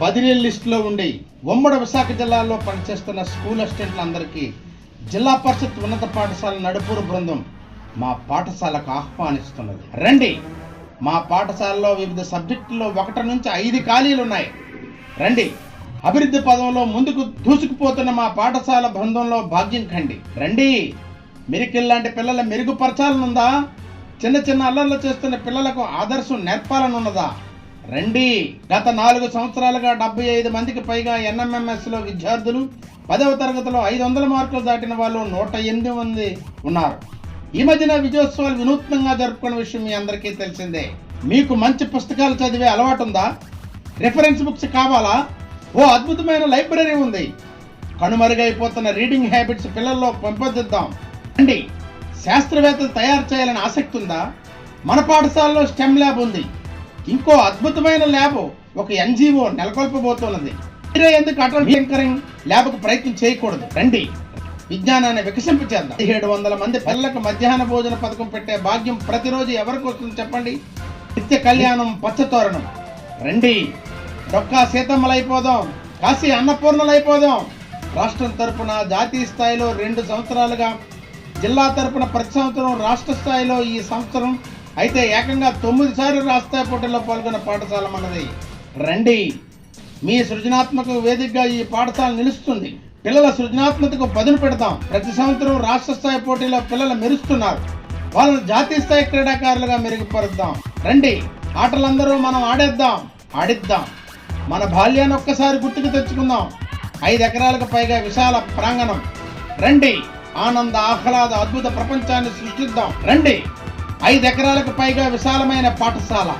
బదిలీ లిస్టులో ఉండి ఉమ్మడి విశాఖ జిల్లాలో పనిచేస్తున్న స్కూల్ అసిస్టెంట్లందరికీ జిల్లా పరిషత్ ఉన్నత పాఠశాల నడుపూరు బృందం మా పాఠశాలకు ఆహ్వానిస్తున్నది. రండి. మా పాఠశాలలో వివిధ సబ్జెక్టుల్లో ఒకటి నుంచి ఐదు ఖాళీలు ఉన్నాయి. రండి. అభివృద్ధి పదంలో ముందుకు దూసుకుపోతున్న మా పాఠశాల బృందంలో భాగ్యం కండి. రండి. మిరికిల్ లాంటి పిల్లల మెరుగుపరచాలనుందా? చిన్న చిన్న అల్లర్లు చేస్తున్న పిల్లలకు ఆదర్శం నేర్పాలనున్నదా? రండి. గత నాలుగు సంవత్సరాలుగా డెబ్బై ఐదు మందికి పైగా ఎన్ఎంఎంఎస్లో విద్యార్థులు పదవ తరగతిలో ఐదు వందల మార్కులు దాటిన వాళ్ళు నూట ఎనిమిది మంది ఉన్నారు. ఈ మధ్యన విజయోత్సవాలు వినూత్నంగా జరుపుకున్న విషయం మీ అందరికీ తెలిసిందే. మీకు మంచి పుస్తకాలు చదివే అలవాటు ఉందా? రిఫరెన్స్ బుక్స్ కావాలా? ఓ అద్భుతమైన లైబ్రరీ ఉంది. కనుమరుగైపోతున్న రీడింగ్ హ్యాబిట్స్ పిల్లల్లో పెంపొందిద్దాం. అండి శాస్త్రవేత్తలు తయారు చేయాలని ఆసక్తి ఉందా? మన పాఠశాలలో స్టెమ్ ల్యాబ్ ఉంది. ఇంకో అద్భుతమైన ల్యాబ్ ఒక ఎన్జిఓ నెలకొల్పబోతున్నది. మీరే ఎందుకు అటల్ టింకరింగ్ ల్యాబ్కు ప్రయత్నం చేయకూడదు? రండి. విజ్ఞానాన్ని వికసింప చేద్దాం. పదిహేడు వందల మంది పిల్లలకు మధ్యాహ్న భోజన పథకం పెట్టే భాగ్యం ప్రతిరోజు ఎవరికి వస్తుంది చెప్పండి. నిత్య కళ్యాణం పచ్చతోరణం. రండి. డొక్కా సీతమ్మలైపోదాం. కాశీ అన్నపూర్ణలైపోదాం. రాష్ట్రం తరపున జాతీయ స్థాయిలో రెండు సంవత్సరాలుగా జిల్లా తరపున ప్రతి సంవత్సరం రాష్ట్ర స్థాయిలో ఈ సంవత్సరం అయితే ఏకంగా తొమ్మిది సార్లు రాష్ట్ర పోటీల్లో పాల్గొన్న పాఠశాల మనది. రండి. మీ సృజనాత్మక వేదికగా ఈ పాఠశాల నిలుస్తుంది. పిల్లల సృజనాత్మకతకు పదును పెడతాం. ప్రతి సంవత్సరం రాష్ట్ర స్థాయి పోటీలో పిల్లలు మెరుస్తున్నారు. వాళ్ళను జాతీయ స్థాయి క్రీడాకారులుగా మెరుగుపరుద్దాం. రండి. ఆటలందరూ మనం ఆడేద్దాం. ఆడిద్దాం. మన బాల్యాన్ని ఒక్కసారి గుర్తుకు తెచ్చుకుందాం. ఐదు ఎకరాలకు పైగా విశాల ప్రాంగణం. రండి. ఆనంద ఆహ్లాద అద్భుత ప్రపంచాన్ని సృష్టిద్దాం. రండి. ఐదు ఎకరాలకు పైగా విశాలమైన పాఠశాల.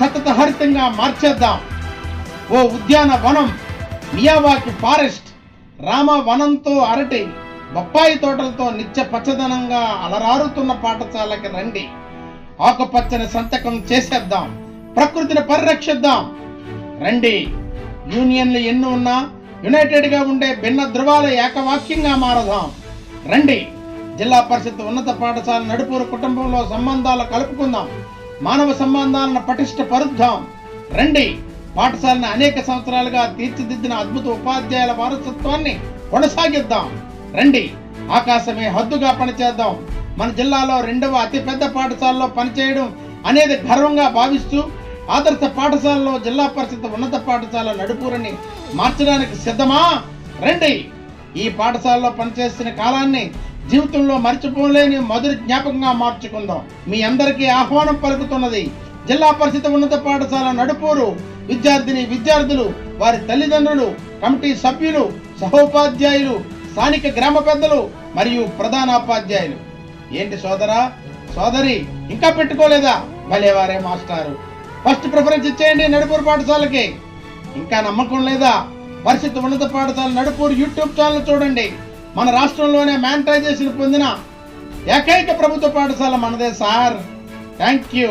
సతత హరితంగా మార్చేద్దాం. ఓ ఉద్యాన వనం మియావాకి ఫారెస్ట్. రామ వనంతో అరటి బొప్పాయి తోటలతో నిత్య పచ్చదనంగా అలరారుతున్న పాఠశాలకి రండి. ఆకుపచ్చని సంతకం చేసేద్దాం. ప్రకృతిని పరిరక్షిద్దాం. రండి. యూనియన్లు ఎన్ని ఉన్నా యునైటెడ్గా ఉండే భిన్న ధృవాల ఏకవాక్యంగా మారదాం. రండి. జిల్లా పరిషత్ ఉన్నత పాఠశాల నడుపూరు కుటుంబంలో సంబంధాలు కలుపుకుందాం. మానవ సంబంధాలను పటిష్టపరుద్దాం. రండి. పాఠశాలను అనేక సంవత్సరాలుగా తీర్చిదిద్దిన అద్భుత ఉపాధ్యాయుల వారసత్వాన్ని కొనసాగిద్దాం. రండి. ఆకాశమే హద్దుగా పనిచేద్దాం. మన జిల్లాలో రెండవ అతిపెద్ద పాఠశాలలో పనిచేయడం అనేది గర్వంగా భావిస్తూ ఆదర్శ పాఠశాలలో జిల్లా పరిషత్ ఉన్నత పాఠశాల నడుపురని మార్చడానికి సిద్ధమా? రండి. ఈ పాఠశాలలో పనిచేస్తున్న కాలాన్ని జీవితంలో మర్చిపోలేని మధుర జ్ఞాపకంగా మార్చుకుందాం. మీ అందరికీ ఆహ్వానం పలుకుతున్నది జిల్లా పరిషత్ ఉన్నత పాఠశాల నడుపూరు. విద్యార్థిని విద్యార్థులు వారి తల్లిదండ్రులు కమిటీ సభ్యులు సహోపాధ్యాయులు స్థానిక గ్రామ పెద్దలు మరియు ప్రధానోపాధ్యాయులు ఏంటి సోదరా? సోదరి ఇంకా పెట్టుకోలేదా? భలేవారే మాస్టారు. ఫస్ట్ ప్రిఫరెన్స్ ఇచ్చేయండి నడుపూరు పాఠశాలకి. ఇంకా నమ్మకం లేదా? పరిస్థితి ఉన్నత పాఠశాల నడుపూరు యూట్యూబ్ ఛానల్ చూడండి. మన రాష్ట్రంలోనే మ్యానిటైజేషన్ పొందిన ఏకైక ప్రభుత్వ పాఠశాల మనదే సార్. Thank you